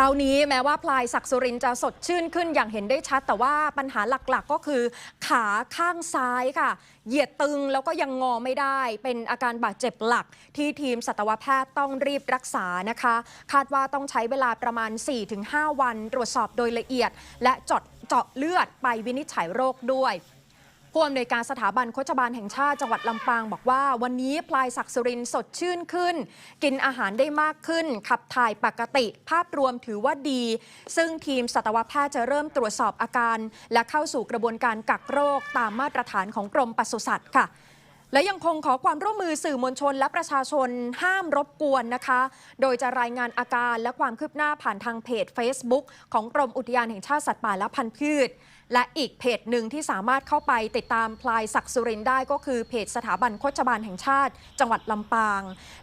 ช้านี้แม้ว่าพลายศักสุรินจะสดชื่นขึ้นอย่างเห็นได้ชัด แต่ว่าปัญหาหลักๆ ก็คือ ขาข้างซ้ายค่ะ เหยียดตึงแล้วก็ยังงอไม่ได้ เป็นอาการบาดเจ็บหลัก ที่ทีมสัตวแพทย์ต้องรีบรักษานะคะ คาดว่าต้องใช้เวลาประมาณ 4-5 วัน ตรวจสอบโดยละเอียด และจาะเจาะเลือดไปวินิจฉัยโรคด้วย ผู้อำนวยการสถาบันโคชบาลแห่งชาติจังหวัดลำปางบอกว่า วันนี้พลายศักดิ์สุรินสดชื่นขึ้น กินอาหารได้มากขึ้น ขับถ่ายปกติ ภาพรวมถือว่าดี ซึ่งทีมสัตวแพทย์จะเริ่มตรวจสอบอาการ และเข้าสู่กระบวนการกักโรคตามมาตรฐานของกรมปศุสัตว์ค่ะ และยังคงขอความร่วมมือสื่อมวลชนและประชาชนห้ามรบกวนนะคะ โดยจะรายงานอาการและความคืบหน้าผ่านทางเพจ Facebook ของกรมอุทยานแห่งชาติสัตว์ป่าและพันธุ์พืช และอีกเพจหนึ่งที่สามารถเข้าไปติดตามพลายศักดิ์สุรินได้ก็คือเพจสถาบันโฆษบาลแห่งชาติ จังหวัดลำปาง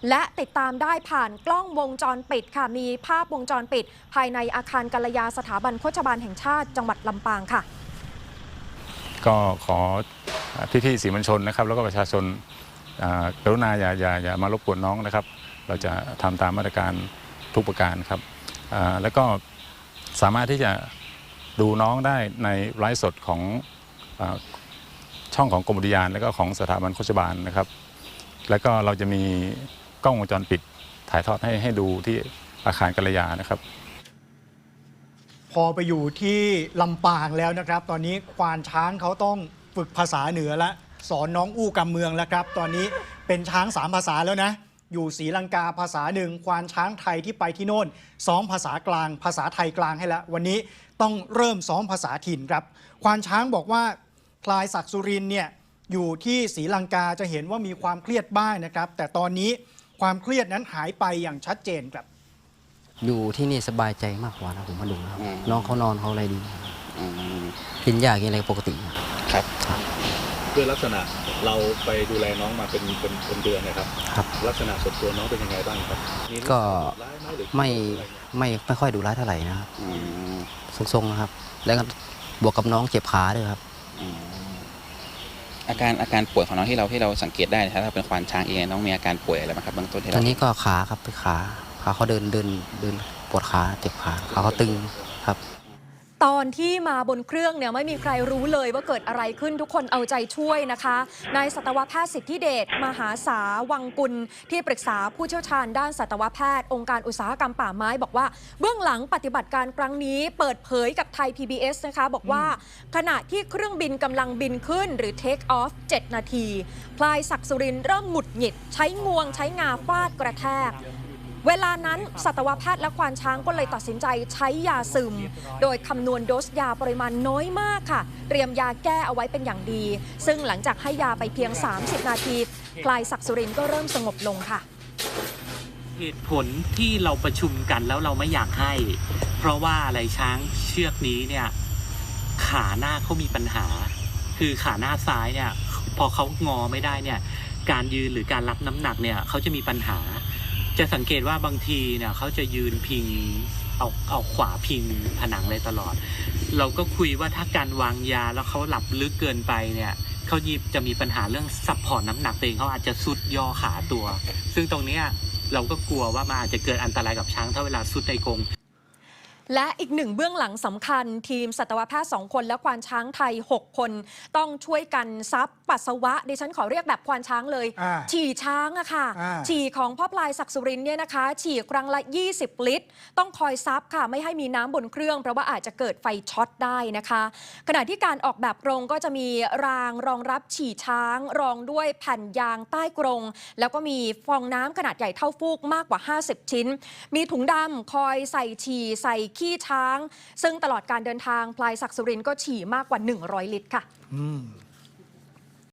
และติดตามได้ผ่านกล้องวงจรปิดค่ะ มีภาพวงจรปิด ภายในอาคารกัลยาสถาบันโฆษบาลแห่งชาติ จังหวัดลำปางค่ะ ก็ขอ พี่ๆสื่อมวลชนนะครับ แล้วก็ประชาชนกรุณาอย่าอย่าอย่ามารบกวนน้องนะครับ เราจะทำตามมาตรการทุกประการครับแล้วก็สามารถที่จะดูน้องได้ในไลฟ์สดของอช่องของกรมอุทยาน แล้วก็ของสถาบันโฆษบาลนะครับ แล้วก็เราจะมีกล้องวงจรปิดถ่ายทอดให้ให้ดูที่อาคารกัลยานะครับ พอไปอยู่ที่ลำปางแล้วนะครับ ตอนนี้ควานช้างเขาต้อง ฝึกภาษาเหนือและสอนน้องอู้กำเมืองแล้วครับ ตอนนี้เป็นช้างสามภาษาแล้วนะ อยู่ศรีลังกาภาษาหนึ่งควานช้างไทยที่ไปที่โน่นซ้อมภาษากลาง ภาษาไทยกลางให้แล้ววันนี้ต้องเริ่มซ้อมภาษาถิ่นครับ ควานช้างบอกว่าพลายศักดิ์สุรินทร์เนี่ยอยู่ที่ศรีลังกาจะเห็นว่ามีความเครียดบ้างนะครับ แต่ตอนนี้ความเครียดนั้นหายไปอย่างชัดเจนครับ อยู่ที่นี่สบายใจมากกว่านะผมมาดูนะครับอืม น้องเขานอนเขาอะไรดี อืมกินยากินอะไรปกติครับ ด้วยลักษณะเราไปดูแลน้องมาเป็นเป็นเป็นเดือนนะครับ ครับ ลักษณะส่วนตัวน้องเป็นยังไงบ้างครับมีก็ ร้ายไหมหรือไม่อะไรเงี้ยไม่ไม่ค่อยดูร้ายเท่าไหร่นะครับอืมทรงๆนะครับ แล้วก็บวกกับน้องเจ็บขาด้วยครับ อืมอาการอาการป่วยของน้องที่เราที่เราสังเกตได้นะครับถ้าเป็นควานช้างเองน้องมีอาการป่วยอะไรบ้างครับเบื้องต้นที่ตอเรานนี้ก็ขาครับไปขาขาเขาเดินเดินเดินปวดขาเจ็บขาขาเขาตึงครับ ตอนที่มาบนเครื่องเนี่ยไม่มีใครรู้เลยว่าเกิดอะไรขึ้นทุกคนเอาใจช่วยนะคะนายสัตวแพทย์สิทธิเดชมหาสาวังกุล ที่ปรึกษาผู้เชี่ยวชาญด้านสัตวแพทย์ องค์การอุตสาหกรรมป่าไม้บอกว่า เบื้องหลังปฏิบัติการครั้งนี้เปิดเผยกับไทย PBS นะคะ บอกว่าขณะที่เครื่องบินกำลังบินขึ้นหรือ Take off 7 นาที พลายศักดิ์สุรินเริ่มหงุดหงิด ใช้งวงใช้งาฟาดกระแทก เวลานั้นสัตวแพทย์และควานช้างก็เลยตัดสินใจใช้ยาซึม โดยคำนวณโดสยาปริมาณน้อยมากค่ะ เตรียมยาแก้เอาไว้เป็นอย่างดี ซึ่งหลังจากให้ยาไปเพียง 30 นาทีพลายศักดิ์สุรินก็เริ่มสงบลงค่ะ เหตุผลที่เราประชุมกันแล้วเราไม่อยากให้ เพราะว่าอะไรช้างเชือกนี้เนี่ยขาหน้าเขามีปัญหา คือขาหน้าซ้ายเนี่ยพอเขางอไม่ได้เนี่ยการยืนหรือการรับน้ำหนักเนี่ยเขาจะมีปัญหา จะสังเกตว่าบางทีเนี่ยเขาจะยืนพิงเอาเอาขวาพิงผนังเลยตลอด เราก็คุยว่าถ้าการวางยาแล้วเขาหลับลึกเกินไปเนี่ยเขายิบจะมีปัญหาเรื่องซัพพอร์ตน้ำหนักตัวเองเขาอาจจะสุดย่อขาตัว ซึ่งตรงเนี้ยเราก็กลัวว่ามันอาจจะเกิดอันตรายกับช้างถ้าเวลาสุดในกรง และอีกหนึ่งเบื้องหลังสำคัญ ทีมสัตวแพทย์ 2 คนและควานช้างไทย 6 คน ต้องช่วยกันซับปัสสาวะดิฉันขอเรียกแบบควานช้างเลย อ่าฉี่ช้างอะค่ะ อ่า ฉี่ของพ่อพลายศักดิ์สุรินทร์เนี่ยนะคะ ฉี่ครั้งละ 20 ลิตร ต้องคอยซับค่ะ ไม่ให้มีน้ำบนเครื่อง เพราะว่าอาจจะเกิดไฟช็อตได้นะคะ ขณะที่การออกแบบกรงก็จะมีรางรองรับฉี่ช้าง รองด้วยแผ่นยางใต้กรง แล้วก็มีฟองน้ำขนาดใหญ่เท่าฟูกมากกว่า 50 ชิ้น มีถุงดำคอยใส่ฉี่ใส่ขี้ช้าง ซึ่งตลอดการเดินทางพลายศักดิ์สุรินก็ฉี่มากกว่า 100 ลิตรค่ะอืม